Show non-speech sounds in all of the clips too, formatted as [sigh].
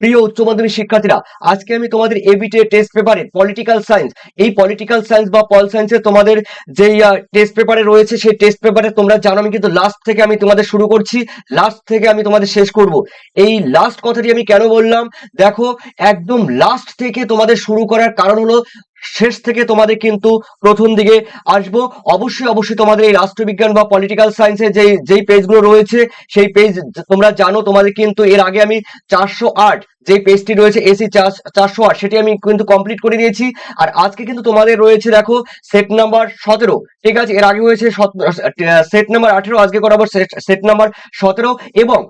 প্রিয় উচ্চ মাধ্যমিক শিক্ষার্থীরা, আজকে আমি তোমাদের এবিটে টেস্ট পেপারে পলিটিক্যাল সায়েন্স এই পলিটিক্যাল সায়েন্স বা পল সায়েন্সে তোমাদের যেই টেস্ট পেপারে রয়েছে, সেই টেস্ট পেপারে তোমরা জানো, আমি কিন্তু লাস্ট থেকে আমি তোমাদের শুরু করছি লাস্ট থেকে আমি তোমাদের শেষ করব। এই লাস্ট কথাটি আমি কেন বললাম? দেখো, একদম লাস্ট থেকে তোমাদের শুরু করার কারণ হলো, শেষ থেকে তোমাদের কিন্তু প্রথম দিকে আসব। অবশ্যই অবশ্যই তোমাদের এই রাষ্ট্রবিজ্ঞান বা পলিটিক্যাল সায়েন্সের যেই যেই পেজগুলো রয়েছে, সেই পেজ তোমরা জানো, তোমাদের কিন্তু এর আগে আমি চারশো আট যে পেজটি রয়েছে এসি চারশো আট, সেটি আমি কিন্তু কমপ্লিট করে দিয়েছি। আর আজকে কিন্তু তোমাদের রয়েছে, দেখো সেট নাম্বার সতেরো। ঠিক আছে, এর আগে হয়েছে সেট নাম্বার আঠেরো, আজকে করাবো সেট নাম্বার সতেরো। এবং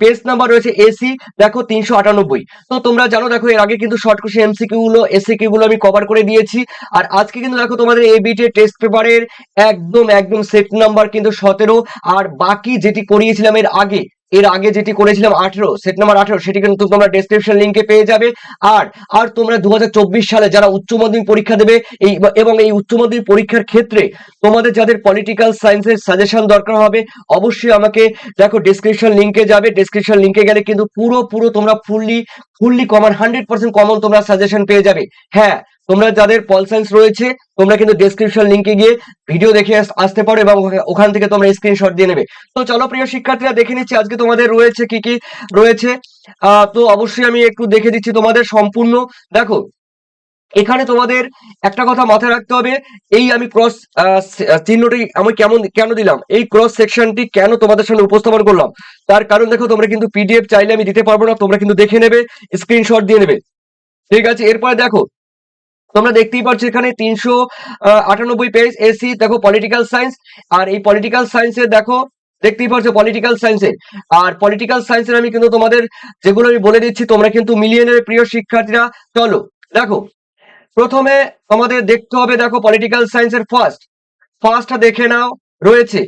পেজ নাম্বার রয়েছে এসি দেখো, তিনশো আটানব্বই। তো তোমরা জানো, দেখো, এর আগে কিন্তু শর্ট কোশ্চেন এমসিকিউ গুলো এসিকিউ আমি কভার করে দিয়েছি। আর আজকে কিন্তু, দেখো, তোমাদের এবিটে টেস্ট পেপারের একদম একদম সেট নাম্বার কিন্তু সতেরো। আর বাকি যেটি করিয়েছিলাম এর আগে এর আগে যেটি করেছিলাম আঠেরো সেট নাম্বার আঠেরো, সেটি কিন্তু তোমরা ডেসক্রিপশন লিঙ্কে পেয়ে যাবে। আর আর তোমরা দু হাজার চব্বিশ সালে যারা উচ্চ মাধ্যমিক পরীক্ষা দেবে, এই, এবং এই উচ্চ মাধ্যমিক পরীক্ষার ক্ষেত্রে তোমাদের যাদের পলিটিক্যাল সায়েন্সের সাজেশন দরকার হবে, অবশ্যই আমাকে দেখো ডেসক্রিপশন লিঙ্কে যাবে। ডেসক্রিপশন লিঙ্কে গেলে কিন্তু পুরো পুরো তোমরা fully fully common hundred percent common তোমরা সাজেশন পেয়ে যাবে। হ্যাঁ তোমরা যাদের পল সায়েন্স রয়েছে, তোমরা কিন্তু ডেসক্রিপশন লিঙ্কে গিয়ে ভিডিও দেখে আসতে পারো এবং ওখান থেকে তোমরা স্ক্রিনশট দিয়ে নেবে। তো চলো প্রিয় শিক্ষার্থীরা, দেখে নিচ্ছি আজকে তোমাদের রয়েছে কি কি রয়েছে। তো অবশ্যই আমি একটু দেখে দিচ্ছি তোমাদের সম্পূর্ণ। দেখো, এখানে তোমাদের একটা কথা মাথায় রাখতে হবে, এই আমি ক্রস চিহ্নটি আমি কেমন কেন দিলাম? এই ক্রস সেকশনটি কেন তোমাদের সামনে উপস্থাপন করলাম? তার কারণ দেখো, তোমরা কিন্তু পিডিএফ চাইলে আমি দিতে পারব না, তোমরা কিন্তু দেখে নেবে স্ক্রিনশট দিয়ে নেবে। ঠিক আছে, এরপরে দেখো তোমরা দেখতেই পাচ্ছ এখানে তিনশো আটানব্বই পেজ এসি দেখো পলিটিক্যাল সায়েন্স আর এই পলিটিক্যাল সায়েন্সে দেখো, দেখতেই পাচ্ছ পলিটিক্যাল সায়েন্সে আর পলিটিক্যাল সায়েন্সের আমি কিন্তু তোমাদের যেগুলো আমি বলে দিচ্ছি, তোমরা কিন্তু মিলিয়নের প্রিয় শিক্ষার্থীরা, চলো, দেখো। প্রথমে তোমাদের দেখতে হবে, দেখো পলিটিক্যাল সায়েন্সের ফার্স্ট ফার্স্টটা দেখে নাও। রয়েছে।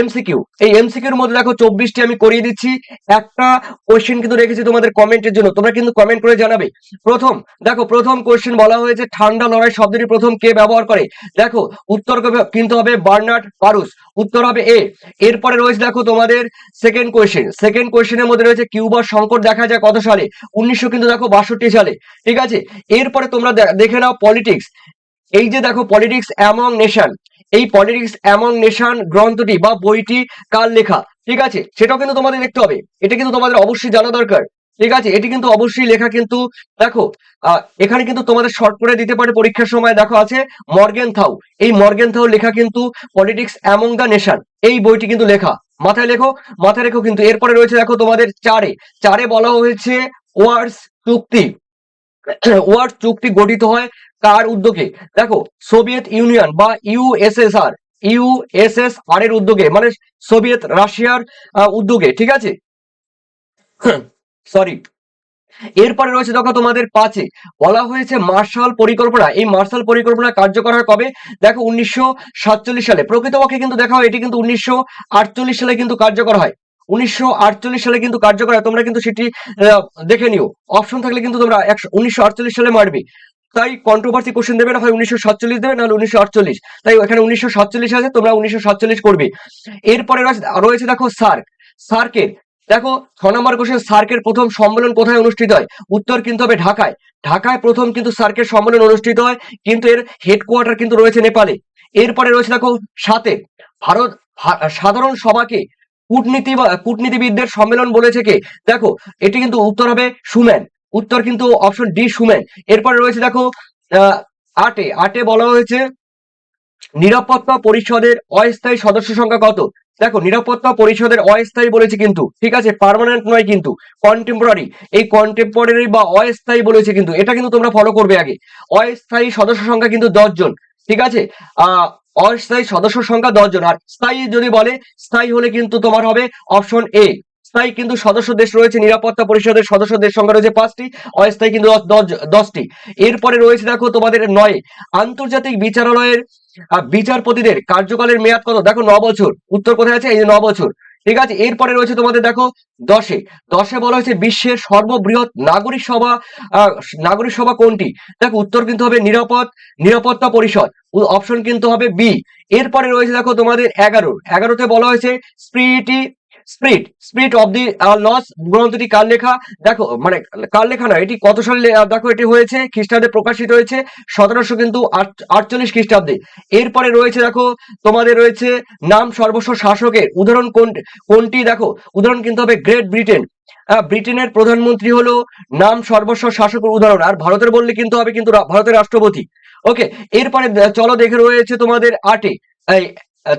এমসিকিউ এই এমসিকিউর মধ্যে দেখো চব্বিশটি আমি করিয়ে দিচ্ছি। একটা কোশ্চেন কিন্তু রেখেছি তোমাদের কমেন্টের জন্য। তোমরা কিন্তু কমেন্ট করে জানাবে। প্রথম, দেখো, প্রথম কোশ্চেন বলা হয়েছে, ঠান্ডা লড়াই শব্দটি প্রথম কে ব্যবহার করে? দেখো, উত্তর কিন্তু হবে বার্নার্ড পারুস উত্তর হবে এ। এরপরে রয়েছে, দেখো, তোমাদের সেকেন্ড কোশ্চেন সেকেন্ড কোশ্চেনের মধ্যে রয়েছে কিউবার সংকট দেখা যায় কত সালে? উনিশশো কিন্তু দেখো বাষট্টি সালে। ঠিক আছে? এরপরে তোমরা দেখে নাও পলিটিক্স এই যে দেখো পলিটিক্স অ্যামং নেশন এই পলিটিক্স অ্যামং নেশন গ্রন্থটি বা বইটি কার লেখা? ঠিক আছে, সেটাও কিন্তু তোমাদের দেখতে হবে। এটা কিন্তু তোমাদের অবশ্যই জানা দরকার। ঠিক আছে, এটি কিন্তু অবশ্যই লেখা কিন্তু, দেখো এখানে কিন্তু তোমাদের শর্ট করে দিতে পারে পরীক্ষার সময় দেখো আছে মর্গেন থাউ এই মর্গেন থাউ লেখা কিন্তু পলিটিক্স অ্যামং দ্য নেশন এই বইটি কিন্তু লেখা। মাথায় লেখো, মাথায় রেখো কিন্তু। এরপরে রয়েছে দেখো তোমাদের চারে। চারে বলা হয়েছে ওয়ার্ডস চুক্তি। [clears throat] ওয়ার্ড চুক্তি গঠিত হয় কার উদ্যোগে? দেখো, সোভিয়েত ইউনিয়ন বা ইউএসএসআর ইউএসএসআর এর উদ্যোগে মানে সোভিয়েত রাশিয়ার উদ্যোগে, ঠিক আছে? [clears throat] সরি এরপরে রয়েছে দেখো তোমাদের পাঁচে, বলা হয়েছে মার্শাল পরিকল্পনা। এই মার্শাল পরিকল্পনা কার্যকর হয় কবে? দেখো, উনিশশো সাতচল্লিশ সালে। প্রকৃতপক্ষে কিন্তু দেখা হয় এটি কিন্তু উনিশশো আটচল্লিশ সালে কিন্তু কার্যকর হয়। উনিশশো আটচল্লিশ সালে কিন্তু কার্যকর হয়। তোমরা কিন্তু সেটি দেখে নিও। অপশন থাকলে কিন্তু তোমরা একশো, উনিশশো সালে মারবে। তাই কন্ট্রোভার্সি কোশ্চেন দেবে না, হয় উনিশশো সাতচল্লিশ দেবে, নাহলে উনিশশো আটচল্লিশ। তাই এখানে উনিশশো সাতচল্লিশ আছে, তোমরা উনিশশো সাতচল্লিশ করবে। এরপরে রয়েছে দেখো সার্ক। সার্কের, দেখো ছ নম্বর কোশ্চেন সার্কের প্রথম সম্মেলন কোথায় অনুষ্ঠিত হয়? উত্তর কিন্তু হবে ঢাকায়। ঢাকায় প্রথম কিন্তু সার্কের সম্মেলন অনুষ্ঠিত হয়, কিন্তু এর হেডকোয়ার্টার কিন্তু রয়েছে নেপালে। এরপরে রয়েছে দেখো সাথে ভারত সাধারণ সভাকে কূটনীতি কূটনীতিবিদদের সম্মেলন বলেছে কে? দেখো, এটি কিন্তু উত্তর হবে সুম্যান উত্তর কিন্তু অপশন ডি সুম্যান এরপরে রয়েছে দেখো আটে। আটে বলা হয়েছে, নিরাপত্তা পরিষদের অস্থায়ী সদস্য সংখ্যা কত? দেখো, নিরাপত্তা পরিষদের অস্থায়ী বলেছে কিন্তু, ঠিক আছে? পার্মানেন্ট নয় কিন্তু কন্টেম্পোরারি এই কন্টেম্পোরারি বা অস্থায়ী বলেছে কিন্তু, এটা কিন্তু তোমরা ফলো করবে আগে। অস্থায়ী সদস্য সংখ্যা কিন্তু দশ জন ঠিক আছে? আহ অস্থায়ী সদস্য সংখ্যা দশ জন। আর স্থায়ী যদি বলে, স্থায়ী হলে কিন্তু তোমার হবে অপশন এ। স্থায়ী কিন্তু সদস্য দেশ রয়েছে, নিরাপত্তা পরিষদের সদস্য দেশ সংখ্যা রয়েছে পাঁচটি, অস্থায়ী কিন্তু দশ- দশ- দশটি। এরপরে রয়েছে দেখো তোমাদের নয়। আন্তর্জাতিক বিচারালয়ের বিচারপতিদের কার্যকালের মেয়াদ কত? দেখো ন বছর উত্তর কোথায় আছে? এই যে ন বছর ঠিক আছে? এরপরে রয়েছে তোমাদের দেখো দশে। দশে বলা হয়েছে বিশ্বের সর্ববৃহৎ নাগরিক সভা নাগরিক সভা কোনটি? দেখো, উত্তর কিন্তু হবে নিরাপদ, নিরাপত্তা পরিষদ। অপশন কিন্তু হবে বি এরপরে রয়েছে দেখো তোমাদের এগারো এগারোতে বলা হয়েছে স্পিরিটি spirit spirit of the laws গ্রন্থটি কার লেখা। দেখো মানে কার লেখা না, এটি কত সালে দেখো, এটি হয়েছে, খ্রিস্টাব্দে প্রকাশিত হয়েছে, সতেরোশো কিন্তু আট- আটচল্লিশ খ্রিস্টাব্দে। এরপরে রয়েছে, দেখো, তোমাদের রয়েছে নাম সর্বস্ব শাসকের। উদাহরণ কোন, কোনটি, দেখো, উদাহরণ কিন্তু হবে গ্রেট ব্রিটেন ব্রিটেনের প্রধানমন্ত্রী হলো নাম সর্বস্ব শাসকের উদাহরণ, আর ভারতের বললে কিন্তু হবে কিন্তু ভারতের রাষ্ট্রপতি। ওকে এরপরে চলো দেখে রয়েছে তোমাদের আটে।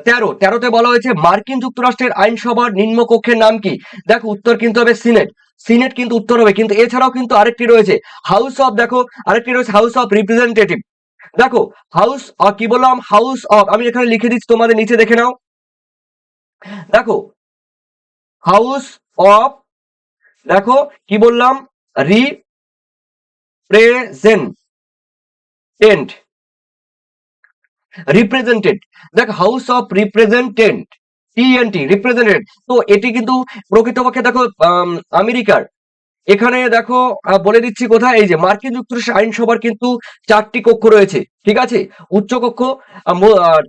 তেরো। তেরোতে বলা হয়েছে, মার্কিন যুক্তরাষ্ট্রের আইনসভার নিম্নকক্ষের নাম কি? দেখো, উত্তর কিন্তু হবে সিনেট। সিনেট কিন্তু উত্তর হবে, কিন্তু এছাড়াও কিন্তু আরেকটি রয়েছে, হাউস অফ, দেখো, আরেকটি রয়েছে, হাউস অফ রিপ্রেজেন্টেটিভ। দেখো, হাউস কি বললাম? হাউস অফ, আমি এখানে লিখে দিচ্ছি, তোমাদের নিচে দেখে নাও। দেখো, হাউস অফ, দেখো, কি বললাম? রিপ্রেজেন্টেন্ট রিপ্রেজেন্টেড দেখ হাউস অফ রিপ্রেজেন্টেন্ট টিএনটি রিপ্রেজেন্টেড তো এটি কিন্তু প্রকৃতপক্ষে দেখো আম, আমেরিকার। এখানে দেখো বলে দিচ্ছি কোথায় এই যে মার্কিন যুক্তরাষ্ট্রের আইনসভার কিন্তু চারটি কক্ষ রয়েছে ঠিক আছে? উচ্চ কক্ষ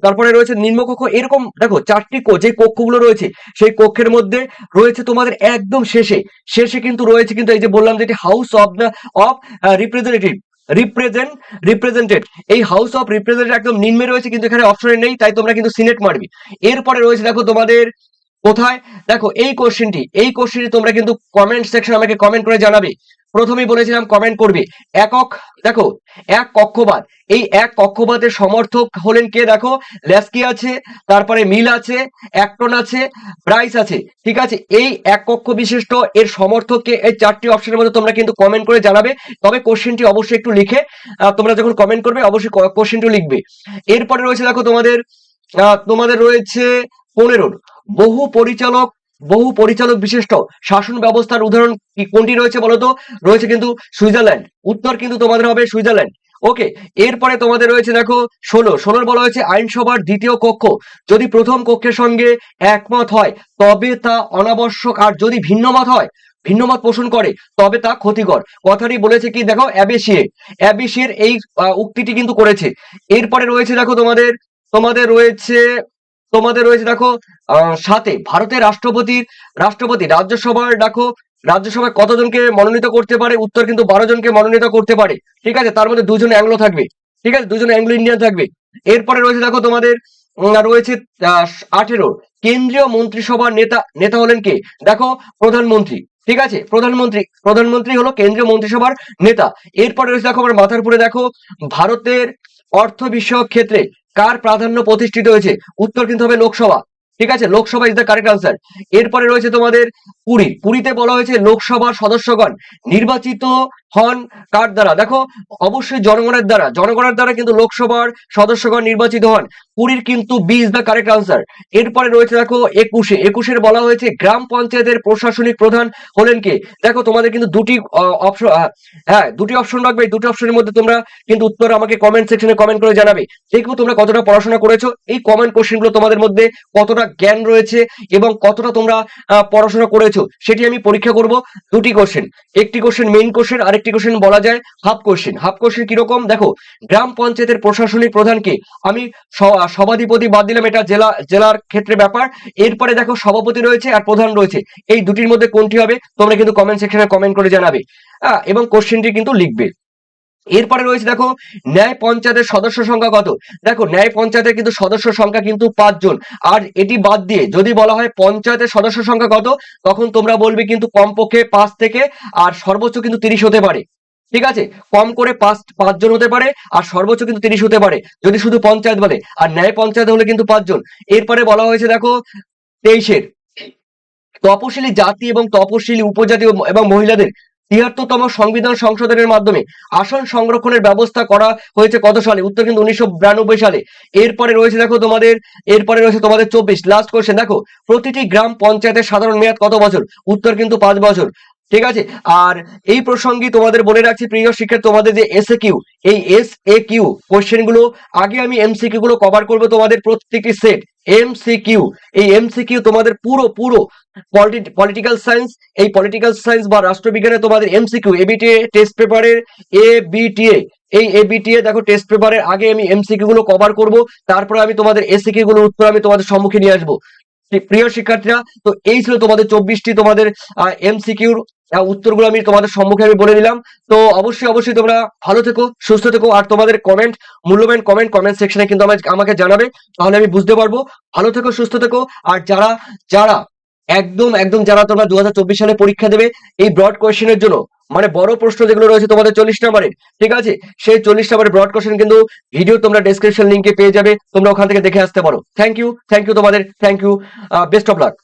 তারপরে রয়েছে নিম্ন কক্ষ এরকম দেখো চারটি যে কক্ষগুলো রয়েছে সেই কক্ষের মধ্যে রয়েছে তোমাদের একদম শেষে। শেষে কিন্তু রয়েছে কিন্তু এই যে বললাম যেটি house of the of representative represent represented এই হাউস অফ রিপ্রেজেন্টেড একদম নিম্নে রয়েছে, কিন্তু এখানে অপশনে নেই, তাই তোমরা কিন্তু সিনেট মারবি। এরপরে রয়েছে, দেখো তোমাদের কোথায়? দেখো এই কোশ্চেনটি এই কোশ্চেনটি তোমরা কিন্তু কমেন্ট সেকশন আমাকে কমেন্ট করে জানাবে। প্রথমেই বলেছিলাম কমেন্ট করবে। একক, দেখো, এক কক্ষবাদ। এই এক কক্ষবাদের সমর্থক হলেন কে, দেখো, ল্যাস্কি আছে, তারপরে মিল আছে, অ্যাক্টন আছে, ব্রাইস আছে, ঠিক আছে? এই এক কক্ষ বিশিষ্ট এর সমর্থককে এই চারটি অপশনের মধ্যে তোমরা কিন্তু কমেন্ট করে জানাবে। তবে কোশ্চেনটি অবশ্যই একটু লিখে তোমরা যখন কমেন্ট করবে, অবশ্যই কোশ্চেনটি লিখবে। এরপরে রয়েছে, দেখো, তোমাদের তোমাদের রয়েছে পনেরো বহু পরিচালক বহু পরিচালক বিশিষ্ট শাসন ব্যবস্থার উদাহরণ কোনটি রয়েছে বলতো? রয়েছে কিন্তু সুইজারল্যান্ড। উত্তর কিন্তু তোমাদের হবে সুইজারল্যান্ড। ওকে এরপরে তোমাদের রয়েছে দেখো ষোলো। ষোলোর বলা হয়েছে আইনসভার দ্বিতীয় কক্ষ। যদি প্রথম কক্ষের সঙ্গে একমত হয়, তবে তা অনাবশ্যক। আর যদি ভিন্নমত হয়, ভিন্নমত পোষণ করে, তবে তা ক্ষতিকর। কথাটি বলেছে কি দেখো? অ্যাবেসিয়ে। অ্যাবেসিয়ের এই উক্তিটি কিন্তু করেছে। এরপরে রয়েছে দেখো তোমাদের তোমাদের রয়েছে তোমাদের রয়েছে দেখো সাথে ভারতের রাষ্ট্রপতির, রাষ্ট্রপতি রাজ্যসভার দেখো, রাজ্যসভায় কতজনকে মনোনীত করতে পারে, উত্তর কিন্তু বারো জনকে মনোনীত করতে পারে। ঠিক আছে? তার মধ্যে দুজন অ্যাংলো থাকবে। ঠিক আছে? দুজন অ্যাংলো ইন্ডিয়ান থাকবে। এরপরে রয়েছে দেখো তোমাদের রয়েছে আঠেরো। কেন্দ্রীয় মন্ত্রিসভার নেতা নেতা হলেন কে? দেখো, প্রধানমন্ত্রী। ঠিক আছে? প্রধানমন্ত্রী প্রধানমন্ত্রী হলো কেন্দ্রীয় মন্ত্রিসভার নেতা। এরপরে রয়েছে দেখো আমার মাথার উপরে দেখো, ভারতের অর্থ বিষয়ক ক্ষেত্রে কার প্রাধান্য প্রতিষ্ঠিত হয়েছে? উত্তর কিন্তু হবে লোকসভা। ঠিক আছে? Lok Sabha is the correct answer এরপরে রয়েছে তোমাদের কুড়ি পুরীতে বলা হয়েছে লোকসভার সদস্যগণ নির্বাচিত হন কার দ্বারা? দেখো, অবশ্যই জনগণের দ্বারা। জনগণের দ্বারা কিন্তু লোকসভার সদস্যগণ নির্বাচিত হন। কুড়ির কিন্তু B is the correct answer এরপরে রয়েছে দেখো একুশে। একুশের বলা হয়েছে গ্রাম পঞ্চায়েতের প্রশাসনিক প্রধান হলেন কে? দেখো, তোমাদের কিন্তু দুটি অপশন হ্যাঁ দুটি অপশন রাখবে। দুটি অপশনের মধ্যে তোমরা কিন্তু উত্তর আমাকে কমেন্ট সেকশনে কমেন্ট করে জানাবে। দেখব তোমরা কতটা পড়াশোনা করেছ। এই কমেন্ট কোশ্চেনগুলো তোমাদের মধ্যে কতটা জ্ঞান রয়েছে এবং কতটা তোমরা পড়াশোনা করেছ, সেটি আমি পরীক্ষা করব দুটি কোশ্চেন একটি কোশ্চেন মেইন কোশ্চেন আরেকটি কোশ্চেন বলা যায় হাফ কোশ্চেন হাফ কোশ্চেন কীরকম? দেখো, গ্রাম পঞ্চায়েতের প্রশাসনিক প্রধানকে আমি সভাধিপতি বাদ দিলাম, এটা জেলা, জেলার ক্ষেত্রে ব্যাপার। এরপরে দেখো, সভাপতি রয়েছে আর প্রধান রয়েছে। এই দুটির মধ্যে কোনটি হবে, তোমরা কিন্তু কমেন্ট সেকশনে কমেন্ট করে জানাবে। এবং কোশ্চেনটি কিন্তু লিখবে। এরপরে রয়েছে দেখো, ন্যায় পঞ্চায়েতের সদস্য সংখ্যা কত? দেখো, ন্যায় পঞ্চায়েতের কিন্তু সদস্য সংখ্যা কিন্তু পাঁচজন। আর এটি বাদ দিয়ে যদি বলা হয় পঞ্চায়েতের সদস্য সংখ্যা কত, তখন তোমরা বলবে কিন্তু কমপক্ষে পাঁচ থেকে, আর সর্বোচ্চ কিন্তু তিরিশ হতে পারে। ঠিক আছে? কম করে পাঁচ, পাঁচজন হতে পারে, আর সর্বোচ্চ কিন্তু তিরিশ হতে পারে। যদি শুধু পঞ্চায়েত বলে, আর ন্যায় পঞ্চায়েত হলে কিন্তু পাঁচজন। এরপরে বলা হয়েছে দেখো, তেইশের। তপশিলি জাতি এবং তপশিলি উপজাতি এবং মহিলাদের তিয়াত্তরতম সংবিধান সংশোধনের মাধ্যমে আসন সংরক্ষণের ব্যবস্থা করা হয়েছে কত সালে? উত্তর কিন্তু উনিশশো বিরানব্বই সালে। এরপরে রয়েছে দেখো তোমাদের, এরপরে রয়েছে তোমাদের চব্বিশ। লাস্ট কোশ্চেন দেখো, প্রতিটি গ্রাম পঞ্চায়েতের সাধারণ মেয়াদ কত বছর? উত্তর কিন্তু পাঁচ বছর। ঠিক আছে? আর এই প্রসঙ্গে তোমাদের বলে রাখছি, প্রিয় শিক্ষার্থী, তোমাদের যে এস এ কিউ এই এস এ কিউ কোশ্চেনগুলো, আগে আমি এমসিকিউ গুলো কভার করব তোমাদের প্রত্যেকটি সেট এমসিকিউ এই এমসিকিউ তোমাদের পুরো পুরো পলিটিক্যাল সায়েন্স এই পলিটিক্যাল সায়েন্স বা রাষ্ট্রবিজ্ঞানে তোমাদের এমসিকিউ এবিটিএ টেস্ট পেপারের এ বিটিএ এই এবিটিএ দেখো টেস্ট পেপারের আগে আমি এমসিকিউ গুলো কভার করব, তারপরে আমি তোমাদের এসিকিউ গুলোর উত্তর আমি তোমাদের সম্মুখে নিয়ে আসব। প্রিয় শিক্ষার্থীরা, তো এই ছিল তোমাদের চব্বিশটি তোমাদের এমসিকিউর উত্তরগুলো আমি তোমাদের সম্মুখে আমি বলে দিলাম। তো অবশ্যই অবশ্যই তোমরা ভালো থেকো, সুস্থ থেকো আর তোমাদের কমেন্ট মূল্যবান কমেন্ট কমেন্ট সেকশনে কিন্তু আমাকে আমাকে জানাবে। তাহলে আমি বুঝতে পারব। ভালো থেকো, সুস্থ থেকো আর যারা যারা একদম একদম যারা তোমরা দু হাজার চব্বিশ সালে পরীক্ষা দেবে এই ব্রড কোয়েশ্চেনের জন্য মানে বড় প্রশ্ন যেগুলো রয়েছে তোমাদের চল্লিশ নাম্বারের, ঠিক আছে? সেই চল্লিশ নাম্বারের ব্রড কোয়েশ্চেন কিন্তু ভিডিও তোমরা ডেসক্রিপশন লিঙ্কে পেয়ে যাবে। তোমরা ওখান থেকে দেখে আসতে পারো। থ্যাংক ইউ থ্যাংক ইউ তোমাদের thank you best of luck